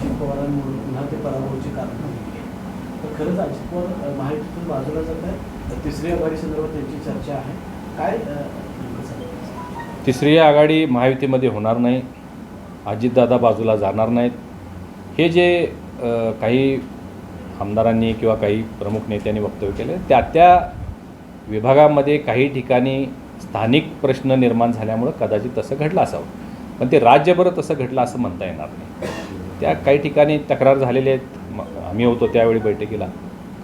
अजित पवारांमुळे पुन्हा ते पराभवाची कारण बनली तर खरंच अजित पवार महायुतीतून बाजूला जात आहे तिसरी आघाडी संदर्भात त्यांची चर्चा आहे. काय तिसरी आघाडी महायुतीमध्ये होणार नाही. अजितदादा बाजूला जाणार नाहीत. हे जे काही आमदारांनी किंवा काही प्रमुख नेत्यांनी वक्तव्य केले त्या त्या विभागामध्ये काही ठिकाणी स्थानिक प्रश्न निर्माण झाल्यामुळं कदाचित तसं घडलं असावं. पण ते राज्यभर तसं घडलं असं म्हणता येणार नाही. त्या काही ठिकाणी तक्रार झालेल्या आहेत. आम्ही होतो त्यावेळी बैठकीला.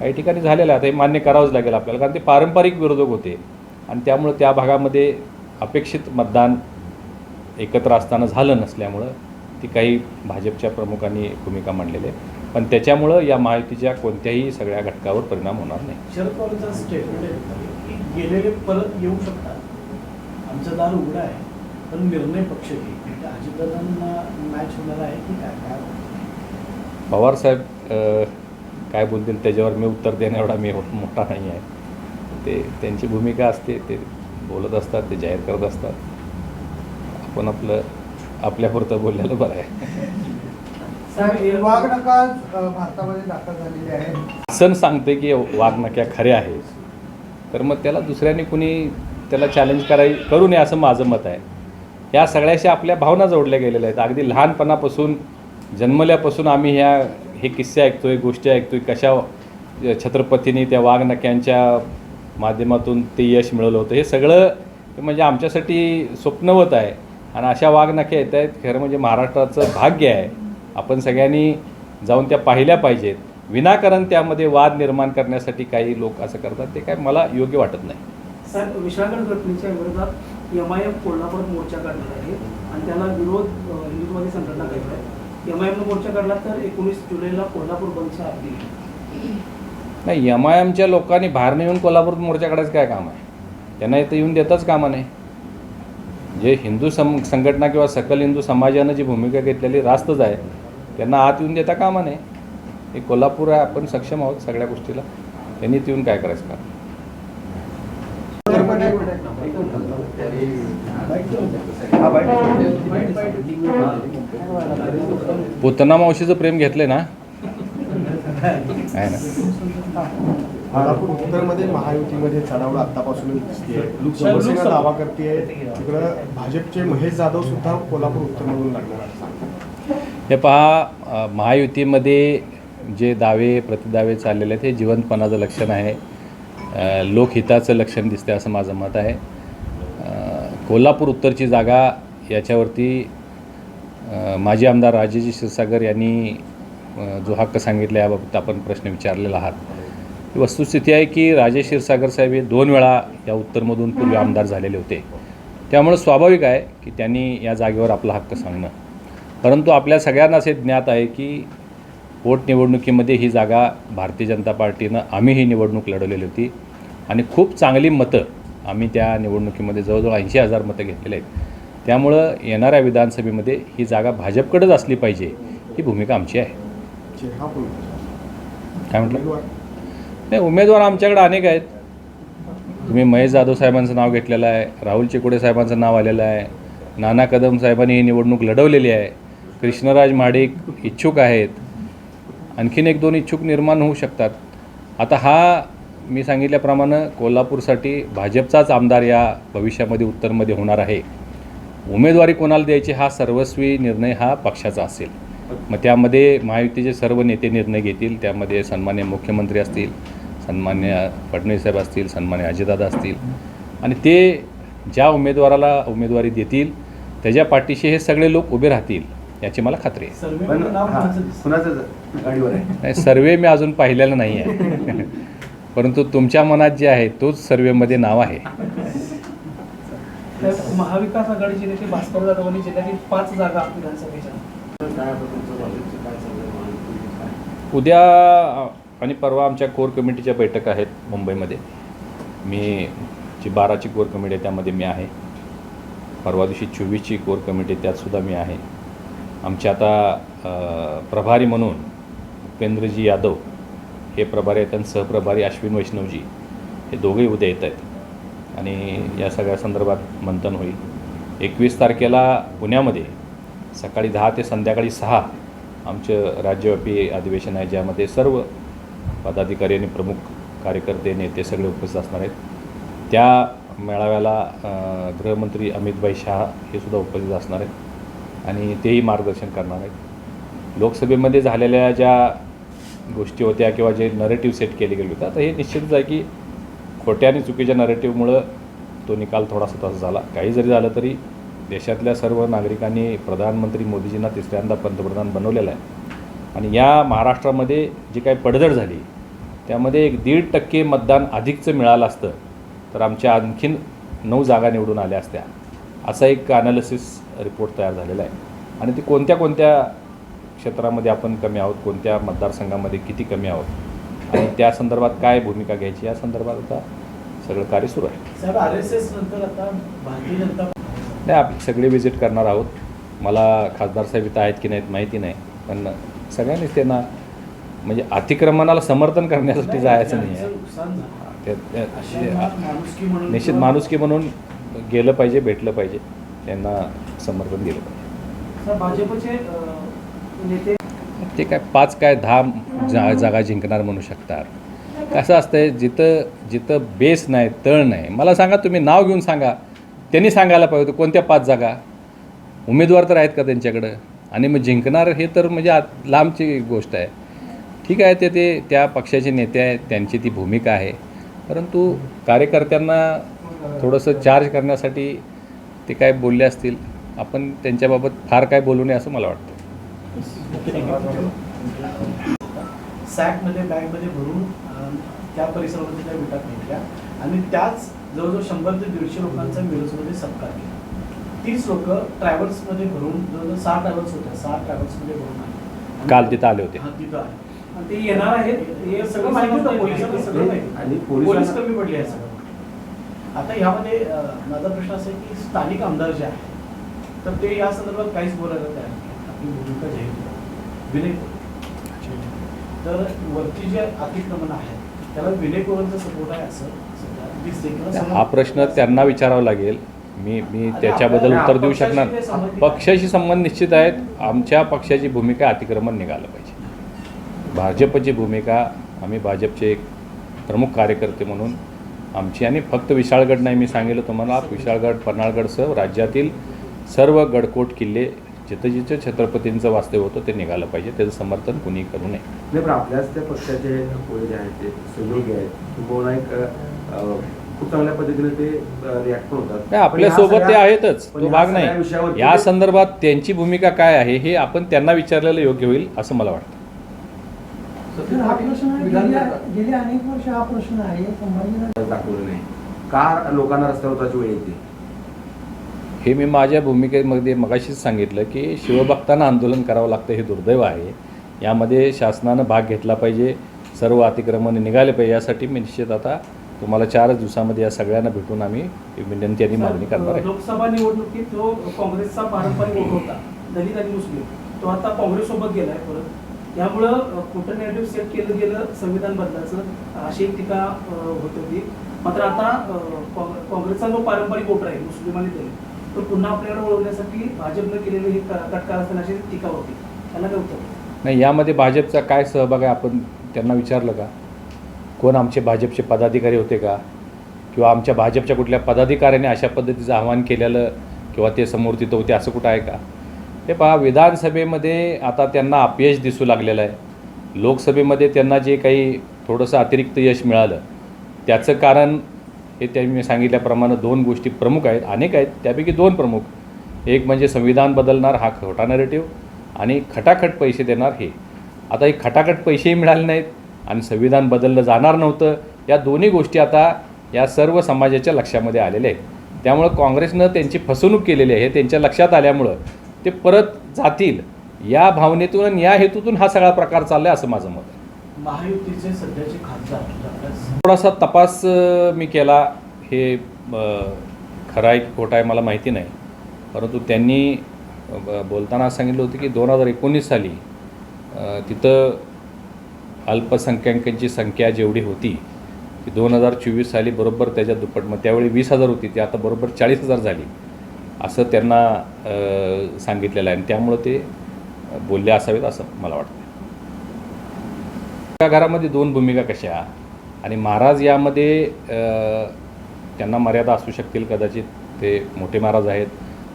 काही ठिकाणी झालेलं आहे. आता हे मान्य करावंच लागेल आपल्याला कारण ते पारंपरिक विरोधक होते. आणि त्यामुळं त्या भागामध्ये अपेक्षित मतदान एकत्र असताना झालं नसल्यामुळं ती काही भाजपच्या प्रमुखांनी भूमिका मांडलेली आहे. पण त्याच्यामुळं या महायुतीच्या कोणत्याही सगळ्या घटकावर परिणाम होणार नाही. शरद पवारांचं स्टेटमेंट आहे. की गेलेले परत येऊ शकतात. आमचं दार उघडं आहे. पण निर्णय पक्ष घेईल तर अजितदादांना मॅच होणार आहे की काय? काय पवारसाहेब काय बोलतील त्याच्यावर मी उत्तर देण्या एवढा मी मोठा नाही आहे. ते त्यांची भूमिका असते ते बोलत असतात ते जाहीर करत असतात. आपण आपलं आपल्यापुरतं बोललेलं बरं आहे. आहे. सण सांगते की वाघनक्या खऱ्या आहेत. तर मग त्याला दुसऱ्याने कुणी त्याला चॅलेंज कराय करू नये असं माझं मत आहे. या सगळ्याशी आपल्या भावना जोडल्या गेलेल्या आहेत. अगदी लहानपणापासून जन्मल्यापासून आम्ही ह्या हे किस्से ऐकतोय गोष्टी ऐकतोय कशा छत्रपतींनी त्या वाघनक्यांच्या माध्यमातून ते यश मिळवलं होतं. हे सगळं म्हणजे आमच्यासाठी स्वप्नवत आहे. आणि अशा वाघनख्या येत आहेत खरं म्हणजे महाराष्ट्राचं भाग्य आहे. आपण सगळ्यांनी जाऊन त्या पाहिल्या पाहिजेत. विनाकारण त्यामध्ये वाद निर्माण करण्यासाठी काही लोक असं करतात ते काय मला योग्य वाटत नाही. सर विशाखगड घटनेच्या विरोधात एम आय एम कोल्हापुरात मोर्चा काढणार आहे. आणि त्याला विरोध हिंदुत्ववादी संघटना करत आहे. एम आय एमनं मोर्चा काढला तर एकोणीस जुलैला कोल्हापूर बंदची हात दिली नाही एम आय एमच्या लोकांनी बाहेर नाही येऊन कोल्हापूरात मोर्चा काढायचं काय काम आहे? त्यांना इथं येऊन देताच कामा नाही. जे हिंदू सम संघटना किंवा सकल हिंदू समाजानं जी भूमिका घेतलेली रास्तच आहे त्यांना आत येऊन देता कामा नाही हे कोल्हापूर आहे आपण सक्षम आहोत सगळ्या गोष्टीला. त्यांनी येऊन काय करायचं काम? पुतना मावशीचं प्रेम घेतलंय ना? आहे ना. उत्तरमध्ये महायुतीमध्ये चढावड आतापासूनच दिसते शिवसेना दावा करते तिकडं भाजपचे महेश जाधव सुद्धा कोल्हापूर उत्तरमधून लढणार आहेत. हे पहा महायुतीमध्ये जे दावे प्रतिदावे चाललेले आहेत हे जिवंतपणाचं लक्षण आहे. लोकहिताचं लक्षण दिसते असं माझं मत आहे. कोल्हापूर उत्तरची जागा याच्यावरती माजी आमदार राजेजी क्षीरसागर यांनी जो हक्क सांगितला याबाबत आपण प्रश्न विचारलेला आहात. ही वस्तुस्थिती आहे की राजे क्षीरसागर साहेब हे दोन वेळा या उत्तरमधून पूर्वी आमदार झालेले होते. त्यामुळं स्वाभाविक आहे की त्यांनी या जागेवर आपला हक्क सांगणं. परंतु आपल्या सगळ्यांना असे ज्ञात आहे की पोटनिवडणुकीमध्ये ही जागा भारतीय जनता पार्टीनं आम्ही ही निवडणूक लढवलेली होती. आणि खूप चांगली मतं आम्ही त्या निवडणुकीमध्ये जवळजवळ ऐंशी हजार मतं घेतलेले आहेत. त्यामुळं येणाऱ्या विधानसभेमध्ये ही जागा भाजपकडेच असली पाहिजे ही भूमिका आमची आहे. काय म्हटलं? नाही उमेदवार आमच्याकडे अनेक आहेत. तुम्ही महेश जाधव साहेबांचं नाव घेतलेलं आहे राहुल चिकोडे साहेबांचं नाव आलेलं आहे नाना कदम साहेबांनी ही निवडणूक लढवलेली आहे कृष्णराज माडिक इच्छुक आहेत आणखीन एक दोन इच्छुक निर्माण होऊ शकतात. आता हा मी सांगितल्याप्रमाणे कोल्हापूरसाठी भाजपचाच आमदार या भविष्यामध्ये उत्तरमध्ये होणार आहे. उमेदवारी कोणाला द्यायची हा सर्वस्वी निर्णय हा पक्षाचा असेल. मग त्यामध्ये महायुतीचे सर्व नेते निर्णय घेतील. त्यामध्ये सन्मान्य मुख्यमंत्री असतील सन्मान्य फडणवीस साहेब असतील सन्मान्य अजितदादा असतील. आणि ते ज्या उमेदवाराला उमेदवारी देतील त्याच्या पाठीशी हे सगळे लोक उभे राहतील याची मला खात्री आहे. सर्वे मी अजून पाहिलेलं नाही आहे. परंतु तुमच्या मनात जे आहे तोच सर्वेमध्ये नाव आहे. महाविकास आघाडीचे नेते भास्कर जाधवांनी जिल्ह्यातील पाच जागा विधानसभेच्या? उद्या आणि परवा आमच्या कोर कमिटीच्या बैठक आहेत मुंबईमध्ये. मी जी बाराची कोर कमिटी आहे त्यामध्ये मी आहे. परवा दिवशी चोवीसची कोर कमिटी त्यातसुद्धा मी आहे. आमचे आता प्रभारी म्हणून उपेंद्रजी यादव हे प्रभारी आहेत आणि सहप्रभारी अश्विन वैष्णवजी. हे दोघेही उद्या येत आहेत. आणि या सगळ्या संदर्भात मंथन होईल. एकवीस तारखेला पुण्यामध्ये सकाळी दहा ते संध्याकाळी सहा आमचं राज्यव्यापी अधिवेशन आहे ज्यामध्ये सर्व पदाधिकारी आणि प्रमुख कार्यकर्ते नेते सगळे उपस्थित असणार आहेत. त्या मेळाव्याला गृहमंत्री अमितभाई शहा हे सुद्धा उपस्थित असणार आहेत आणि तेही मार्गदर्शन करणार आहेत. लोकसभेमध्ये झालेल्या ज्या गोष्टी होत्या किंवा जे नरेटिव्ह सेट केले गेले होते आता हे निश्चितच आहे की खोट्या आणि चुकीच्या नरेटिव्हमुळं तो निकाल थोडासा तसा झाला. काही जरी झालं तरी देशातल्या सर्व नागरिकांनी प्रधानमंत्री मोदीजींना तिसऱ्यांदा पंतप्रधान बनवलेलं आहे. आणि या महाराष्ट्रामध्ये जी काही पडझड झाली त्यामध्ये एक दीड टक्के मतदान अधिकचं मिळालं असतं तर आमच्या आणखीन नऊ जागा निवडून आल्या असत्या. असा एक अनालिसिस रिपोर्ट तयार झालेला आहे. आणि ती कोणत्या कोणत्या क्षेत्रामध्ये आपण कमी आहोत कोणत्या मतदारसंघामध्ये किती कमी आहोत? आणि त्या संदर्भात काय भूमिका घ्यायची? या संदर्भात आता सगळं कार्य सुरू आहे. नाही आपण सगळे विजिट करणार आहोत. मला खासदार साहेब इथं आहेत की नाहीत माहिती नाही. पण सगळ्यांनीच त्यांना म्हणजे अतिक्रमणाला समर्थन करण्यासाठी जायचं नाही निश्चित माणुसकी म्हणून गेलं पाहिजे भेटलं पाहिजे. त्यांना समर्थन दिलं पाहिजे. भाजपचे नेते ते काय पाच काय दहा जा जागा जिंकणार म्हणू शकतात. कसं असतंय जिथं जिथं बेस नाही तळ नाही मला सांगा तुम्ही नाव घेऊन सांगा. त्यांनी सांगायला पाहिजे होतं कोणत्या पाच जागा? उमेदवार तर आहेत का त्यांच्याकडं? आणि मग जिंकणार हे तर म्हणजे आत- लांबची गोष्ट आहे. ठीक आहे ते ते त्या पक्षाचे नेते आहेत त्यांची ती भूमिका आहे. परंतु कार्यकर्त्यांना थोडंसं चार्ज करण्यासाठी ते काय बोलले असतील? आपण त्यांच्याबाबत फार काय बोलू नये असं मला वाटतं. सॅकमध्ये बॅगमध्ये भरून त्या परिसरामध्ये त्या विटा फेकल्या आणि त्याच जवळजवळ शंभर ते दीडशे लोकांचा मिरजमध्ये सत्कार केला. तीस लोक ट्रॅव्हल्समध्ये भरून जवळजवळ सहा ट्रॅव्हल्स होत्या सहा ट्रॅव्हल्समध्ये भरून आले. काल तिथं आले होते. हा, तिथं आणि ते येणार आहेत हे सगळं माहिती होतं पोलिसांना सगळं माहिती पोलीस कमी पडले आहे सगळं. आता ह्यामध्ये अं, माझा प्रश्न असा आहे की स्थानिक आमदार जे आहे तर ते या संदर्भात काहीच बोलायला तयार नाही आपली भूमिका जाहीर करा. विनय. तर वरती जे अतिक्रमण आहे त्याला विनय कोरेंचा सपोर्ट आहे असं हा प्रश्न त्यांना विचारावा लागेल मी मी त्याच्याबद्दल उत्तर देऊ शकणार. पक्षाशी संबंध निश्चित आहेत आमच्या पक्षाची भूमिका अतिक्रमण निघालं पाहिजे भाजपची भूमिका आम्ही भाजपचे एक प्रमुख कार्यकर्ते म्हणून आमची आणि फक्त विशाळगड नाही मी सांगितलं तुम्हाला विशाळगड पन्हाळगडसह राज्यातील सर्व गडकोट किल्ले जिथं जिथं छत्रपतींचं वास्तव्य होतं ते निघालं पाहिजे. त्याचं समर्थन कुणी करू नये. नाही पण आपल्याच त्या पक्षाचे कोणी जे आहेत ते सहयोगी आहेत. किंबहुना एक अ, खूप चांगल्या पद्धतीने ते रिॲक्ट होतात. आपल्यासोबत ते आहेतच. तो भाग नाही. या संदर्भात त्यांची भूमिका काय आहे हे आपण त्यांना विचारलेलं योग्य होईल असं मला वाटतं. हा प्रश्न आहे, गेल्या गेली अनेक वर्ष हा प्रश्न आहे दाखवलं नाही. का लोकांना रस्त्यावर उतरायची वेळ येते? हे मी माझ्या भूमिकेमध्ये मगाशीच सांगितलं की शिवभक्तांना आंदोलन करावं लागतं हे दुर्दैव आहे. यामध्ये शासनानं भाग घेतला पाहिजे सर्व अतिक्रमण निघाले पाहिजे यासाठी मी निश्चित आता तुम्हाला चारच दिवसामध्ये या सगळ्यांना भेटून आम्ही विनंती आणि मागणी करणार आहे. लोकसभा निवडणुकीत जो काँग्रेसचा पारंपरिक वोट होता दलित आणि मुस्लिम तो आता काँग्रेससोबत गेलाय परत. त्यामुळं अ, खोटं नेटिव्ह सेट केलं गेलं संविधान बदलाचं अशी एक टीका होत होती. मात्र आता काँग्रेसचा जो पारंपरिक वोटर आहे मुस्लिम आणि दलित तर पुन्हा आपल्याला ओळखण्यासाठी भाजपनं केलेली ही क- असताना अशी टीका होती. त्याला काय उत्तर? नाही यामध्ये भाजपचा काय सहभाग आहे आपण त्यांना विचारलं का? कोण आमचे भाजपचे पदाधिकारी होते का? किंवा आमच्या भाजपच्या कुठल्या पदाधिकाऱ्याने अशा पद्धतीचं आव्हान केलेलं किंवा ते समोर तिथं होते असं कुठं आहे का? हे पहा विधानसभेमध्ये आता त्यांना अपयश दिसू लागलेलं आहे. लोकसभेमध्ये त्यांना जे काही थोडंसं अतिरिक्त यश मिळालं त्याचं कारण हे त्यांनी सांगितल्याप्रमाणे दोन गोष्टी प्रमुख आहेत अनेक आहेत त्यापैकी दोन प्रमुख. एक म्हणजे संविधान बदलणार हा खोटा नरेटिव्ह आणि खटाखट पैसे देणार हे. आता हे खटाखट पैसेही मिळाले नाहीत आणि संविधान बदललं जाणार नव्हतं. या दोन्ही गोष्टी आता या सर्व समाजाच्या लक्षामध्ये आलेल्या आहेत. त्यामुळं काँग्रेसनं त्यांची फसवणूक केलेली आहे हे त्यांच्या लक्षात आल्यामुळं ते परत जातील. या भावनेतून आणि या हेतूतून हा सगळा प्रकार चालला आहे असं माझं मत आहे. महायुतीचे सध्याचे खासदार थोडासा तपास मी केला. हे खरा आहे की खोटा आहे मला माहिती नाही. परंतु त्यांनी ब- बोलताना सांगितलं होतं की दोन हजार एकोणीस साली तिथं अल्पसंख्याकांची संख्या जेवढी होती ती दोन हजार चोवीस साली बरोबर त्याच्या दुप्पट मग त्यावेळी वीस हजार होती ती आता बरोबर चाळीस हजार झाली. असं त्यांना सांगितलेलं आहे. आणि त्यामुळं ते बोलले असावेत असं मला वाटतं. घरामध्ये दोन भूमिका कशा? आणि महाराज यामध्ये त्यांना मर्यादा असू शकतील कदाचित ते मोठे महाराज आहेत.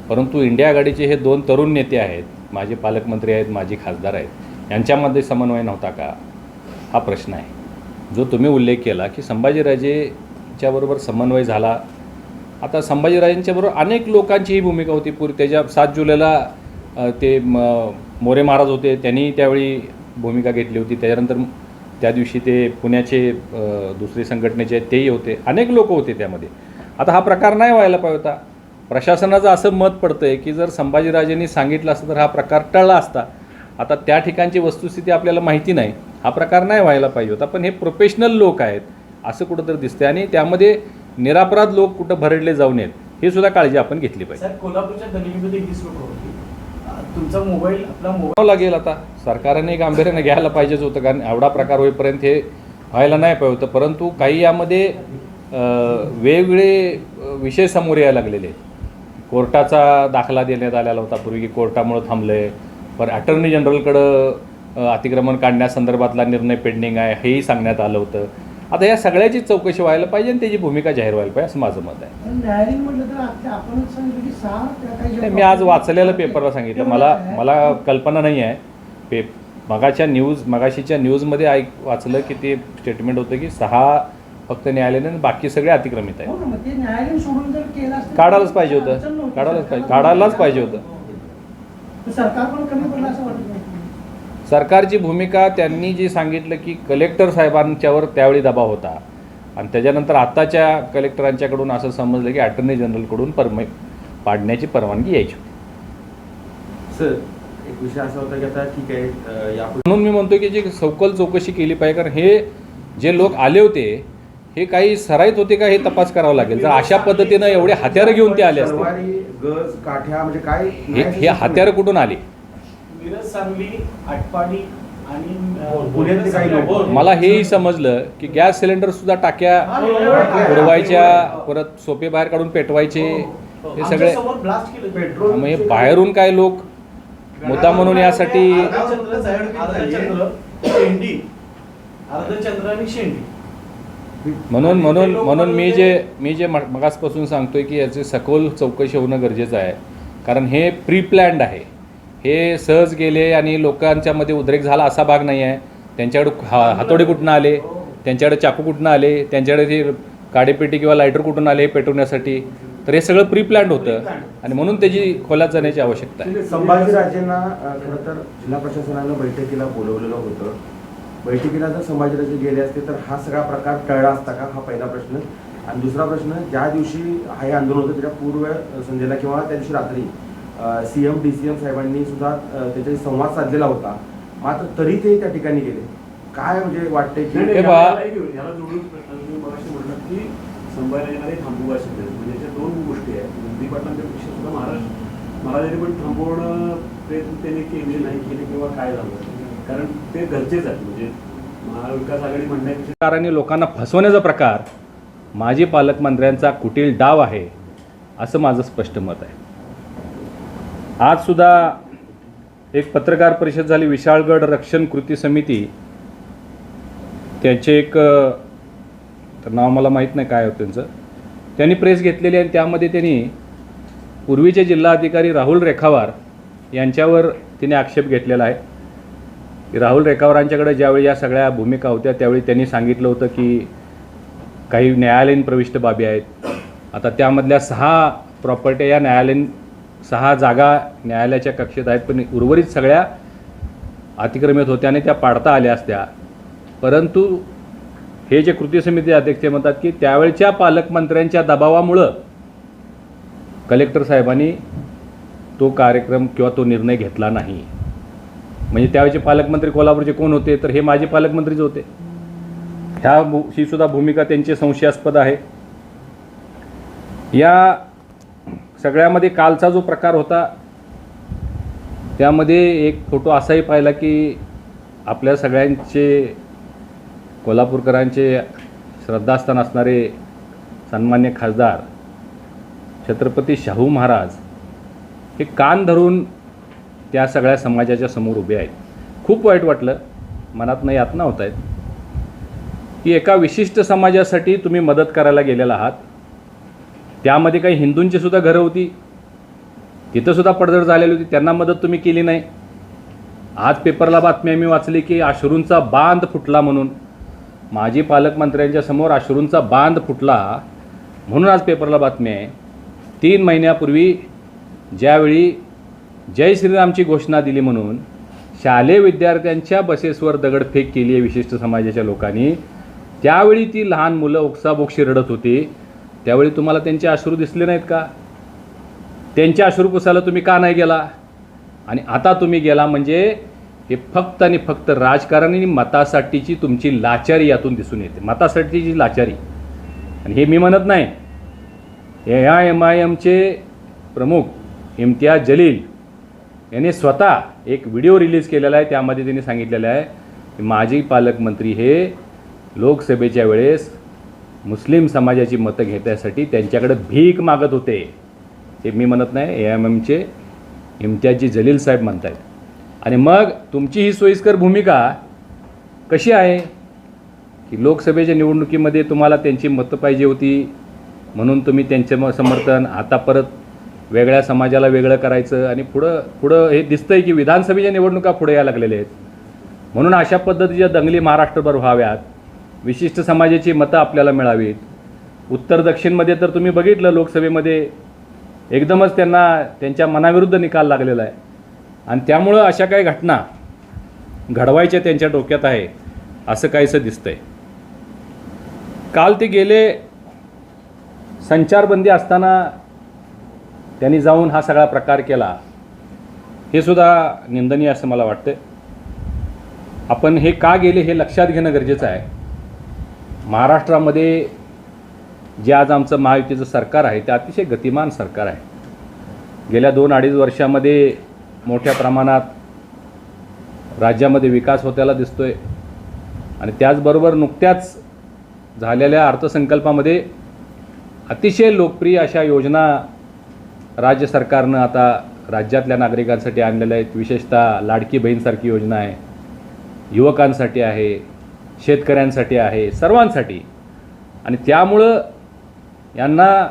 परंतु इंडिया आघाडीचे हे दोन तरुण नेते आहेत माझे पालकमंत्री आहेत माझे खासदार आहेत यांच्यामध्ये समन्वय नव्हता का? हा प्रश्न आहे. जो तुम्ही उल्लेख केला की संभाजीराजेच्याबरोबर समन्वय झाला. आता संभाजीराजेंच्याबरोबर अनेक लोकांची ही भूमिका होती. पूर्वी त्याच्या सात जुलैला ते म, मोरे महाराज होते. त्यांनी त्यावेळी भूमिका घेतली होती. त्याच्यानंतर त्या दिवशी ते पुण्याचे दुसरे संघटनेचे आहेत तेही होते. अनेक लोक होते त्यामध्ये. आता हा प्रकार नाही व्हायला पाहिजे होता. प्रशासनाचं असं मत पडतं आहे की जर संभाजीराजेंनी सांगितलं असतं तर हा प्रकार टळला असता. आता त्या ठिकाणची वस्तुस्थिती आपल्याला माहिती नाही. हा प्रकार नाही व्हायला पाहिजे होता. पण हे प्रोफेशनल लोक आहेत असं कुठंतरी दिसतंय. आणि त्यामध्ये निरापराध लोक कुठं भरडले जाऊ नयेत हे सुद्धा काळजी आपण घेतली पाहिजे. कोल्हापूरच्या तुमचा मोबाईल आपला मोबाईल. हो, लागेल आता. सरकारने गांभीर्याने घ्यायला पाहिजेच होतं कारण एवढा प्रकार होईपर्यंत हे व्हायला नाही पाहिजे होतं. परंतु काही यामध्ये वेगवेगळे विषय समोर यायला लागलेले आहेत. कोर्टाचा दाखला देण्यात आलेला होता. पूर्वी कोर्टामुळं थांबलं आहे पण अटर्नी जनरलकडं अतिक्रमण काढण्यासंदर्भातला निर्णय पेंडिंग आहे हेही सांगण्यात आलं होतं. आता या सगळ्याची चौकशी व्हायला पाहिजे आणि त्याची भूमिका जाहीर व्हायला पाहिजे असं माझं मत आहे. मी आज वाचलेलं पेपरला सांगितलं. मला मला कल्पना नाही आहे. पे मगाच्या न्यूज मगाशीच्या न्यूजमध्ये ऐक वाचलं की ते स्टेटमेंट होतं की सहा फक्त न्यायालयाने आणि बाकी सगळे अतिक्रमित हो केलं असतं काढायलाच पाहिजे होतं. काढायलाच पाहिजे काढायलाच पाहिजे होतं. सरकारची भूमिका त्यांनी जी सांगितलं की कलेक्टर साहेबांच्यावर त्यावेळी दबाव होता. आणि त्याच्यानंतर आत्ताच्या कलेक्टरांच्याकडून असं समजलं की अटर्नी जनरलकडून परम पाडण्याची परवानगी यायची होती. सर एक विषय असा होता की आता ठीक आहे म्हणून मी म्हणतो की जी सखोल चौकशी केली पाहिजे कारण हे जे लोक आले होते हे काही सराईत होते का हे तपास करावं लागेल? जर अशा पद्धतीनं एवढे हत्यारं घेऊन ते आले असते. म्हणजे काय हे हे हत्यारं कुठून आली? मिरज सांगली आटपाडी आणि. हो. मला हेही समजलं की गॅस सिलेंडर सुद्धा टाक्या हा, उडवायच्या परत सोपे बाहेर काढून पेटवायचे हे सगळे आमच्यासमोर ब्लास्ट केलं पेट्रोल मग हे बाहेरून काय लोक? मुद्दा म्हणून यासाठी म्हणून म्हणून म्हणून मी जे मी जे मग- मगासपासून सांगतोय की याचे सखोल चौकशी होणं गरजेचं आहे. कारण हे प्री प्लॅन्ड आहे. हे सहज गेले आणि लोकांच्या मध्ये उद्रेक झाला असा भाग नाही आहे. त्यांच्याकडे हा हातोडे कुठनं आले? त्यांच्याकडे चाकू कुठनं आले? त्यांच्याकडे ते काडेपेटी किंवा लायटर कुठून आले पेटवण्यासाठी? तर हे सगळं प्री प्लॅन्ड होतं. आणि म्हणून त्याची खोलात जाण्याची आवश्यकता आहे. संभाजीराजेंना खरं तर जिल्हा प्रशासनानं बैठकीला बोलवलेलं होतं. बैठकीला जर संभाजीराजे गेले असते तर हा सगळा प्रकार टळला असता का? हा पहिला प्रश्न. आणि दुसरा प्रश्न ज्या दिवशी हे आंदोलन होतं त्याच्या पूर्व अं, संध्येला किंवा त्या दिवशी रात्री C M D C M साहेबांनी सुद्धा त्याच्याशी संवाद साधलेला होता. मात्र तरी ते त्या ठिकाणी गेले. काय म्हणजे वाटते की. याला जोडून म्हटलं की संभाजीनगरमध्ये थांबू असेल म्हणजे याच्या दोन गोष्टी आहेत नंदी पेक्षा सुद्धा महाराष्ट्र महाराजांनी पण थांबवणं प्रयत्न त्यांनी केले नाही केले किंवा काय झालं. कारण ते गरजेच आहे. म्हणजे महाविकास आघाडी म्हणण्यापेक्षा लोकांना फसवण्याचा प्रकार माजी पालकमंत्र्यांचा कुटील डाव आहे असं माझं स्पष्ट मत आहे. आजसुद्धा एक पत्रकार परिषद झाली विशाळगड रक्षण कृती समिती. त्यांचे एक तर नाव मला माहीत नाही काय होतं त्यांचं. त्यांनी प्रेस घेतलेली आणि त्यामध्ये त्यांनी पूर्वीचे जिल्हाधिकारी राहुल रेखावार यांच्यावर तिने आक्षेप घेतलेला आहे. की राहुल रेखावरांच्याकडे ज्यावेळी या सगळ्या भूमिका होत्या त्यावेळी त्यांनी सांगितलं होतं की काही न्यायालयीन प्रविष्ट बाबी आहेत. आता त्यामधल्या सहा प्रॉपर्ट्या या न्यायालयीन सहा जागा न्यायालयाच्या कक्षेत आहेत पण उर्वरित सगळ्या अतिक्रमित होत्या आणि त्या पाडता आल्या असत्या. परंतु हे जे कृती समिती अध्यक्ष म्हणतात की त्यावेळच्या पालकमंत्र्यांच्या दबावामुळं कलेक्टर साहेबांनी तो कार्यक्रम किंवा तो निर्णय घेतला नाही. म्हणजे त्यावेळेचे पालकमंत्री कोल्हापूरचे कोण होते? तर हे माझे पालकमंत्रीच होते. ह्या ही सुद्धा भूमिका त्यांची संशयास्पद आहे. या सगळ्यामध्ये कालचा जो प्रकार होता त्यामध्ये एक फोटो असाही पाहिला की आपल्या सगळ्यांचे कोल्हापूरकरांचे श्रद्धास्थान असणारे सन्मान्य खासदार छत्रपती शाहू महाराज हे कान धरून त्या सगळ्या समाजाच्या समोर उभे आहेत. खूप वाईट वाटलं. मनात नाही यातना होत आहेत की एका विशिष्ट समाजासाठी तुम्ही मदत करायला गेलेला आहात. त्यामध्ये काही हिंदूंची सुद्धा घरं होती. तिथंसुद्धा पडझड झालेली होती. त्यांना मदत तुम्ही केली नाही. आज पेपरला बातमी आम्ही वाचली की अश्रूंचा बांध फुटला म्हणून. माजी पालकमंत्र्यांच्या समोर अश्रूंचा बांध फुटला म्हणून आज पेपरला बातमी आहे. तीन महिन्यापूर्वी ज्यावेळी जय श्रीरामची घोषणा दिली म्हणून शालेय विद्यार्थ्यांच्या बसेसवर दगडफेक केली आहे विशिष्ट समाजाच्या लोकांनी त्यावेळी ती लहान मुलं ओक्साबोक्षी रडत होती. त्यावेळी तुम्हाला त्यांचे अश्रू दिसले नाहीत का? त्यांच्या अश्रू पुसायला तुम्ही का नाही गेला? आणि आता तुम्ही गेला म्हणजे हे फक्त आणि फक्त राजकारण आणि मतासाठीची तुमची लाचारी यातून दिसून येते. मतासाठीची लाचारी. आणि हे मी म्हणत नाही. ए आय एम आय एमचे प्रमुख इम्तियाज जलील यांनी स्वतः एक व्हिडिओ रिलीज केलेला आहे. त्यामध्ये त्यांनी सांगितलेलं आहे की माजी पालकमंत्री हे लोकसभेच्या वेळेस मुस्लिम समाजाची मतं घेण्यासाठी त्यांच्याकडे भीक मागत होते. ते मी म्हणत नाही ए एम एमचे इम्तियाजी जलील साहेब म्हणत आहेत आणि मग तुमची ही सोयीस्कर भूमिका कशी आहे? की लोकसभेच्या निवडणुकीमध्ये तुम्हाला त्यांची मतं पाहिजे होती म्हणून तुम्ही त्यांचे म समर्थन आता परत वेगळ्या समाजाला वेगळं करायचं आणि पुढं पुढं हे दिसतंय की विधानसभेच्या निवडणुका पुढे यायला लागलेल्या आहेत. म्हणून अशा पद्धतीच्या दंगली महाराष्ट्रभर व्हाव्यात. विशिष्ट समाजाची मतं आपल्याला मिळावीत. उत्तर दक्षिणमध्ये तर तुम्ही बघितलं लोकसभेमध्ये एकदमच त्यांना त्यांच्या मनाविरुद्ध निकाल लागलेला आहे. आणि त्यामुळं अशा काही घटना घडवायच्या त्यांच्या डोक्यात आहे असं काहीसं दिसतंय. काल ते गेले संचारबंदी असताना त्यांनी जाऊन हा सगळा प्रकार केला. हे सुद्धा निंदनीय असं मला वाटतं आपण हे का गेले हे लक्षात घेणं गरजेचं आहे. महाराष्ट्रामध्ये जे आज आमचं महायुतीचं सरकार आहे ते अतिशय गतिमान सरकार आहे. गेल्या दोन अडीच वर्षामध्ये मोठ्या प्रमाणात राज्यामध्ये विकास होत्याला आहे आणि त्याचबरोबर नुकत्याच झालेल्या अर्थसंकल्पामध्ये अतिशय लोकप्रिय अशा योजना राज्य सरकारनं आता राज्यातल्या नागरिकांसाठी आणलेल्या आहेत. विशेषतः लाडकी बहीणसारखी योजना आहे. युवकांसाठी आहे. शेतकऱ्यांसाठी आहे सर्वांसाठी. आणि त्यामुळं यांना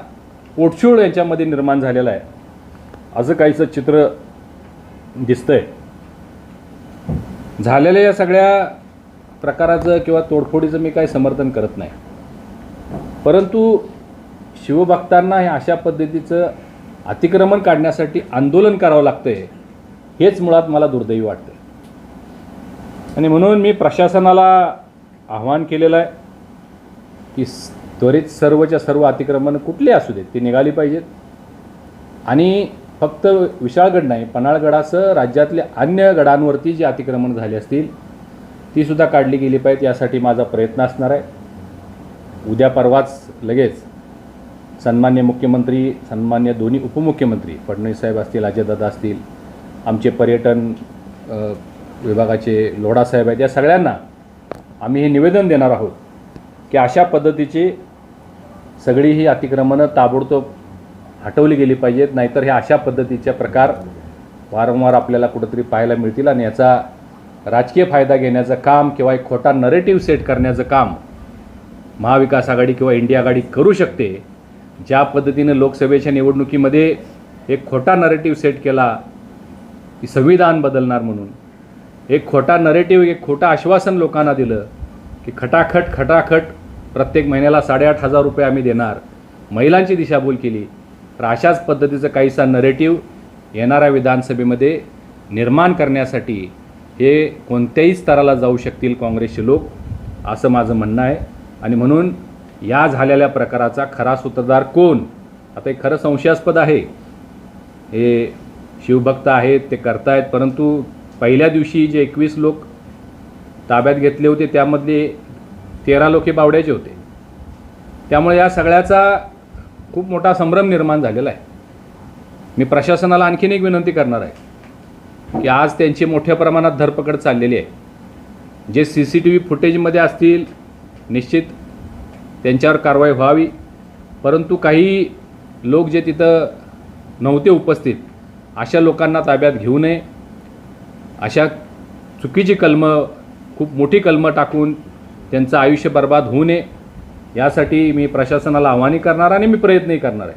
पोटशूळ यांच्यामध्ये निर्माण झालेलं आहे. असं काहीचं चित्र दिसतंय. झालेल्या या सगळ्या प्रकाराचं किंवा तोडफोडीचं मी काही समर्थन करत नाही. परंतु शिवभक्तांना हे अशा पद्धतीचं अतिक्रमण काढण्यासाठी आंदोलन करावं लागतंय हेच मुळात मला दुर्दैवी वाटतं आणि म्हणून मी प्रशासनाला आव्हान केलेलं आहे की त्वरित सर्वच्या सर्व अतिक्रमण कुठले असू देत ती निघाली पाहिजेत. आणि फक्त विशाळगड नाही पन्हाळगडासह राज्यातल्या अन्य गडांवरती जी अतिक्रमण झाली असतील तीसुद्धा काढली गेली पाहिजेत यासाठी माझा प्रयत्न असणार आहे. उद्या परवाच लगेच सन्मान्य मुख्यमंत्री सन्मान्य दोन्ही उपमुख्यमंत्री फडणवीस साहेब असतील अजयदादा असतील आमचे पर्यटन विभागाचे लोढासाहेब आहेत या सगळ्यांना आम्ही हे निवेदन देणार आहोत की अशा पद्धतीची सगळी ही अतिक्रमणं ताबडतोब हटवली गेली पाहिजेत नाहीतर ह्या अशा पद्धतीच्या प्रकार वारंवार आपल्याला कुठंतरी पाहायला मिळतील आणि याचा राजकीय फायदा घेण्याचं काम किंवा एक खोटा नरेटिव्ह सेट करण्याचं काम महाविकास आघाडी किंवा इंडिया आघाडी करू शकते ज्या पद्धतीनं लोकसभेच्या निवडणुकीमध्ये एक खोटा नरेटिव्ह सेट केला की संविधान बदलणार म्हणून. एक खोटा नरेटिव्ह एक खोटं आश्वासन लोकांना दिलं की खटाखट खटाखट प्रत्येक महिन्याला साडेआठ हजार रुपये आम्ही देणार. महिलांची दिशाभूल केली. तर अशाच पद्धतीचं काहीसा नरेटिव्ह येणाऱ्या विधानसभेमध्ये निर्माण करण्यासाठी हे कोणत्याही स्तराला जाऊ शकतील काँग्रेसचे लोक असं माझं म्हणणं आहे. आणि म्हणून या झालेल्या प्रकाराचा खरा सूत्रधार कोण? आता हे खरं संशयास्पद आहे. हे शिवभक्त आहेत ते करतायत परंतु पहिल्या दिवशी जे एकवीस लोक ताब्यात घेतले होते त्यामधले तेरा लोक हे बावड्याचे होते. त्यामुळे या सगळ्याचा खूप मोठा संभ्रम निर्माण झालेला आहे. मी प्रशासनाला आणखीन एक विनंती करणार आहे की आज त्यांची मोठ्या प्रमाणात धरपकड चाललेली आहे. जे सी सी टी व्ही फुटेजमध्ये असतील निश्चित त्यांच्यावर कारवाई व्हावी. परंतु काही लोक जे तिथं नव्हते उपस्थित अशा लोकांना ताब्यात घेऊ नये. अशा चुकीची कलमं खूप मोठी कलमं टाकून त्यांचं आयुष्य बर्बाद होऊ नये यासाठी मी प्रशासनाला आव्हानही करणार आणि मी प्रयत्नही करणार आहे.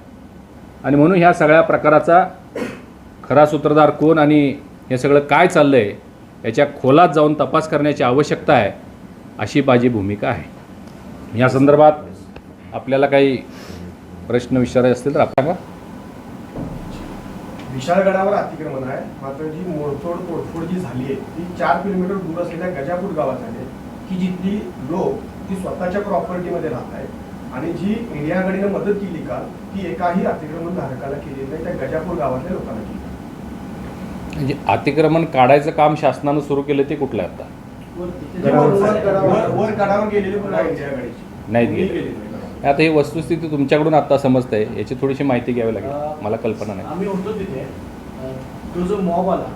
आणि म्हणून ह्या सगळ्या प्रकाराचा खरा सूत्रधार कोण आणि हे सगळं काय चाललं आहे याच्या खोलात जाऊन तपास करण्याची आवश्यकता आहे अशी माझी भूमिका आहे. या संदर्भात आपल्याला काही प्रश्न विचारायचे असतील तर आपण विशाळगडावर अतिक्रमण आहे मात्र जी मोडतोड तोडफोड जी झाली आहे ती चार किलोमीटर दूर असलेल्या गजापूर गावात झाली आहे की जिथली लोक ती स्वतःच्या प्रॉपर्टीमध्ये राहत आहेत आणि जी इंडिया आघाडीनं मदत केली का ती एकाही अतिक्रमण धारकाला केली नाही त्या गजापूर गावातल्या लोकांना केली म्हणजे अतिक्रमण काढायचं काम शासनानं सुरू केलं ते कुठलं आता वर- वर गडावर- वर गडावर गेलेली पुन्हा इंडिया आघाडीची गेली. आता ही वस्तुस्थिती तुमच्याकडून आता समजत आहे याची थोडीशी माहिती घ्यावी लागेल. मला कल्पना नाही. आम्ही होतो तिथे. तो जो मॉब आला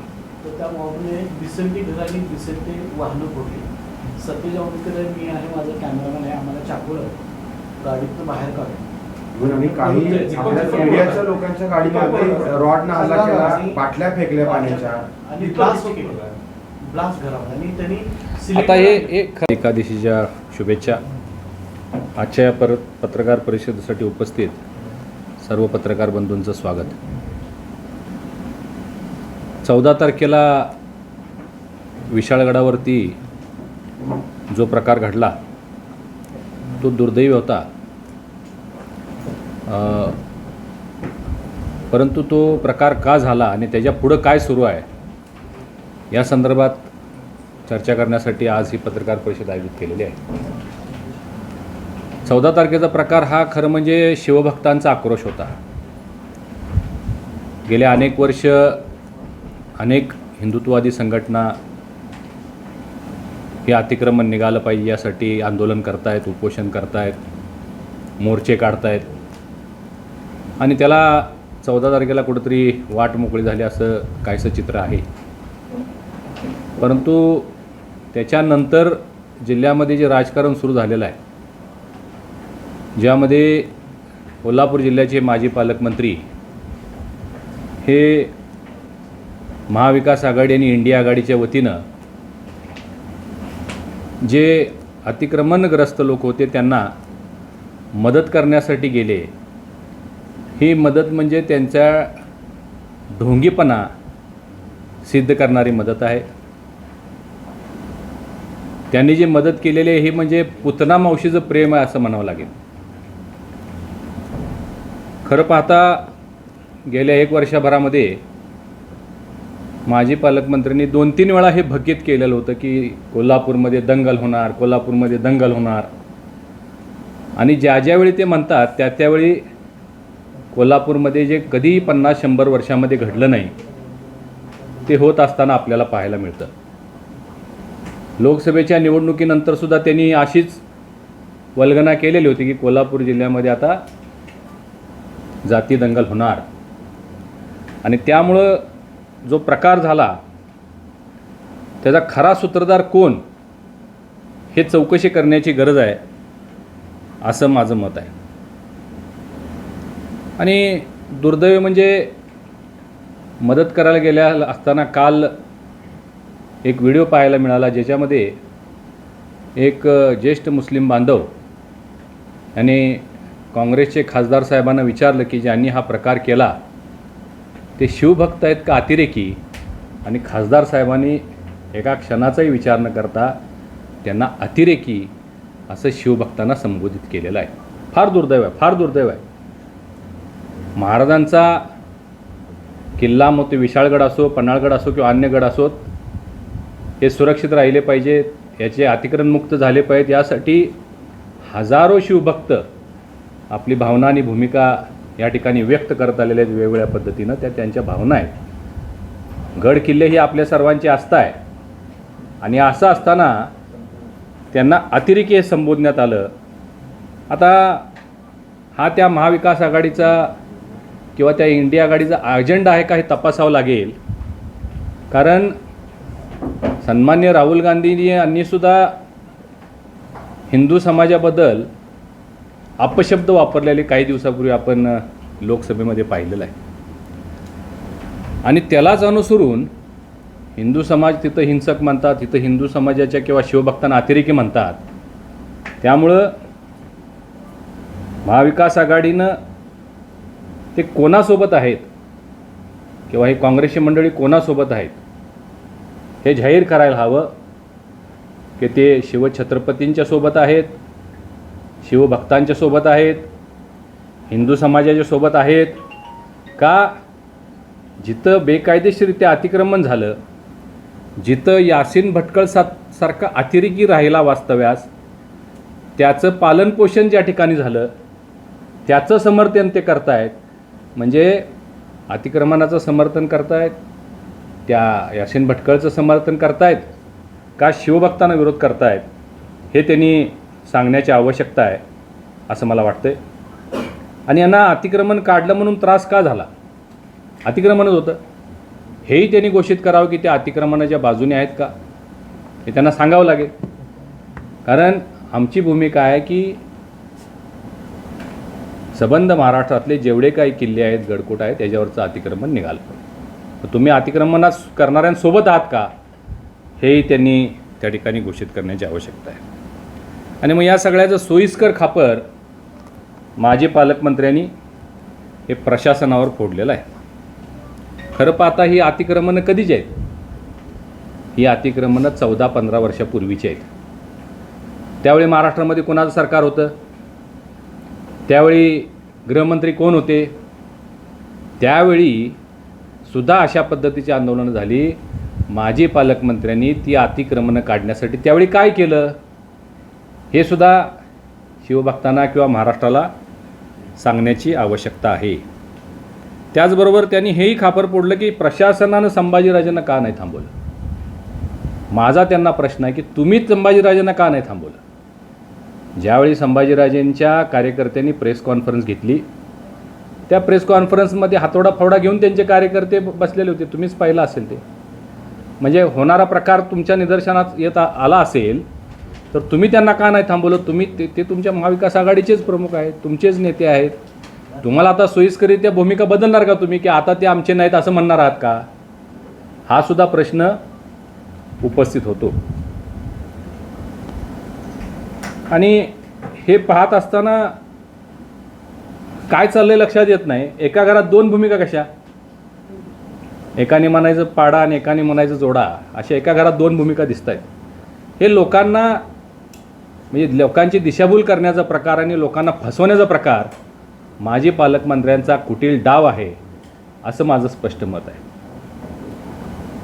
तर त्या मॉबने दिसंती घराने दिसंती वाहनं फोडली. सत्य जाऊनकडे मी आहे माझा कॅमेरामॅन आहे आम्हाला चाकूर गाडीतनं बाहेर काढलं आणि काही आपल्या इंडियाच्या लोकांच्या गाडीमध्ये रॉडनं हल्ला केला बाटल्या फेकल्या पाण्याच्या. आणि ब्लास्ट केलं ब्लास्ट घरावर आणि त्यांनी आता हे एक एकादशीच्या शुभेच्छा. आजच्या या पर पत्रकार परिषदेसाठी उपस्थित सर्व पत्रकार बंधूंचं स्वागत. चौदा तारखेला विशाळगडावरती जो प्रकार घडला तो दुर्दैवी होता. परंतु तो प्रकार का झाला आणि त्याच्या पुढं काय सुरू आहे या संदर्भात चर्चा करण्यासाठी आज ही पत्रकार परिषद आयोजित केलेली आहे. चौदा तारखेचा प्रकार हा खरं म्हणजे शिवभक्तांचा आक्रोश होता. गेल्या अनेक वर्ष अनेक हिंदुत्ववादी संघटना हे अतिक्रमण निघालं पाहिजे यासाठी आंदोलन करतायत उपोषण करतायत मोर्चे काढतायत. आणि त्याला चौदा तारखेला कुठंतरी वाट मोकळी झाली असं काहीसं चित्र आहे. परंतु त्याच्यानंतर जिल्ह्यामध्ये जे राजकारण सुरू झालेलं आहे ज्यामध्ये कोल्हापूर जिल्ह्याचे माजी पालकमंत्री हे महाविकास आघाडी आणि इंडिया आघाडीच्या वतीनं जे अतिक्रमणग्रस्त लोक होते त्यांना मदत करण्यासाठी गेले. ही मदत म्हणजे त्यांचा ढोंगीपणा सिद्ध करणारी मदत आहे. त्यांनी जी मदत केलेली आहे ही म्हणजे पुतना मावशीचं प्रेम आहे असं म्हणावं लागेल. खरं पाहता गेल्या एक वर्षभरामध्ये माजी पालकमंत्र्यांनी दोन तीन वेळा हे भकीत केलेलं होतं की कोल्हापूरमध्ये दंगल होणार कोल्हापूरमध्ये दंगल होणार. आणि ज्या ज्यावेळी ते म्हणतात त्या त्यावेळी कोल्हापूरमध्ये जे कधीही पन्नास शंभर वर्षामध्ये घडलं नाही ते होत असताना आपल्याला पाहायला मिळतं. लोकसभेच्या निवडणुकीनंतरसुद्धा त्यांनी अशीच वल्गना केलेली होती की कोल्हापूर जिल्ह्यामध्ये आता जाती दंगल होणार. आणि त्यामुळं जो प्रकार झाला त्याचा खरा सूत्रधार कोण हे चौकशी करण्याची गरज आहे असं माझं मत आहे. आणि दुर्दैव म्हणजे मदत करायला गेल्या असताना काल एक व्हिडिओ पाहायला मिळाला ज्याच्यामध्ये एक ज्येष्ठ मुस्लिम बांधव यांनी काँग्रेसचे खासदार साहेबांना विचारलं की ज्यांनी हा प्रकार केला ते शिवभक्त आहेत का अतिरेकी? आणि खासदार साहेबांनी एका क्षणाचाही विचार न करता त्यांना अतिरेकी असं शिवभक्तांना संबोधित केलेलं आहे. फार दुर्दैव आहे फार दुर्दैव आहे. महाराजांचा किल्ला मग ते विशाळगड असो पन्हाळगड असो किंवा अन्य गड असोत हे सुरक्षित राहिले पाहिजेत याचे अतिक्रमणमुक्त झाले पाहिजेत. यासाठी हजारो शिवभक्त आपली भावना आणि भूमिका या ठिकाणी व्यक्त करत आलेल्या आहेत वेगवेगळ्या पद्धतीनं त्या त्यांच्या भावना आहेत. गड किल्ले ही आपल्या सर्वांची आस्था आहे. आणि असं असताना त्यांना अतिरेकी हे संबोधण्यात आलं. आता हा त्या महाविकास आघाडीचा किंवा त्या इंडिया आघाडीचा अजेंडा आहे का हे तपासावं लागेल. कारण सन्मान्य राहुल गांधीजी यांनीसुद्धा हिंदू समाजाबद्दल अपशब्द वापरलेले काही दिवसापूर्वी आपण लोकसभेमध्ये पाहिलेलं आहे. आणि त्यालाच अनुसरून हिंदू समाज तिथं हिंसक म्हणतात तिथं हिंदू समाजाच्या किंवा शिवभक्तांना अतिरेकी म्हणतात. त्यामुळं महाविकास आघाडीनं ते कोणासोबत आहेत किंवा हे काँग्रेसची मंडळी कोणासोबत आहेत हे जाहीर करायला हवं की ते शिवछत्रपतींच्या सोबत आहेत शिवभक्तांच्या सोबत आहेत हिंदू समाजाच्या सोबत आहेत का जिथं बेकायदेशीरित्या अतिक्रमण झालं जिथं यासीन भटकळ सा सारखा अतिरेकी राहिला वास्तव्यास त्याचं पालनपोषण ज्या ठिकाणी झालं त्याचं समर्थन ते करतायत. म्हणजे अतिक्रमणाचं समर्थन करतायत त्या यासीन भटकळचं समर्थन करतायत का शिवभक्तांना विरोध करतायत हे त्यांनी सांगण्याची आवश्यकता आहे असं मला वाटतंय. आणि यांना अतिक्रमण काढलं म्हणून त्रास का झाला? अतिक्रमणच होतं. हेही त्यांनी घोषित करावं की त्या अतिक्रमणाच्या बाजूने आहेत का? हे त्यांना सांगावं लागेल. कारण आमची भूमिका आहे की सबंध महाराष्ट्रातले जेवढे काही किल्ले आहेत गडकोट आहेत त्याच्यावरचं अतिक्रमण निघालं. तर तुम्ही अतिक्रमणात करणाऱ्यांसोबत आहात का? हेही त्यांनी त्या ठिकाणी घोषित करण्याची आवश्यकता आहे. आणि मग या सगळ्याचं सोयीस्कर खापर माजी पालकमंत्र्यांनी हे प्रशासनावर फोडलेलं आहे. खरं पाहता ही अतिक्रमणं कधीची आहेत? ही अतिक्रमणं चौदा पंधरा वर्षापूर्वीची आहेत. त्यावेळी महाराष्ट्रामध्ये कोणाचं सरकार होतं? त्यावेळी गृहमंत्री कोण होते? त्यावेळी सुद्धा अशा पद्धतीची आंदोलनं झाली. माजी पालकमंत्र्यांनी ती अतिक्रमणं काढण्यासाठी त्यावेळी काय केलं? हे सुद्धा शिवभक्तांना किंवा महाराष्ट्राला सांगण्याची आवश्यकता आहे. त्याचबरोबर त्यांनी हेही खापर फोडलं की प्रशासनानं संभाजीराजांना का नाही थांबवलं? माझा त्यांना प्रश्न आहे की तुम्हीच संभाजीराजांना का नाही थांबवलं? ज्यावेळी संभाजीराजेंच्या कार्यकर्त्यांनी प्रेस कॉन्फरन्स घेतली त्या प्रेस कॉन्फरन्समध्ये हातोडा फावडा घेऊन त्यांचे कार्यकर्ते बसलेले होते. तुम्हीच पाहिलं असेल ते. म्हणजे होणारा प्रकार तुमच्या निदर्शनात येत आला असेल तर तुम्ही त्यांना का नाही थांबवलं? तुम्ही ते ते तुमच्या महाविकास आघाडीचेच प्रमुख आहेत तुमचेच नेते आहेत. तुम्हाला आता सोयीस्करित्या भूमिका बदलणार का तुम्ही की आता ते आमचे नाहीत असं म्हणणार आहात का? हा सुद्धा प्रश्न उपस्थित होतो. आणि हे पाहत असताना काय चाललंय लक्षात येत नाही. एका घरात दोन भूमिका कशा? एकाने म्हणायचं पाडा आणि एकाने म्हणायचं जोडा अशा एका घरात दोन भूमिका दिसत आहेत हे लोकांना म्हणजे लोकांची दिशाभूल करण्याचा प्रकार आणि लोकांना फसवण्याचा प्रकार माजी पालकमंत्र्यांचा कुटील डाव आहे असं माझं स्पष्ट मत आहे.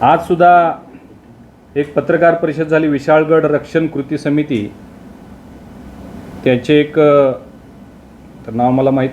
आजसुद्धा एक पत्रकार परिषद झाली विशाळगड रक्षण कृती समिती. त्याचे एक तर नाव मला माहीत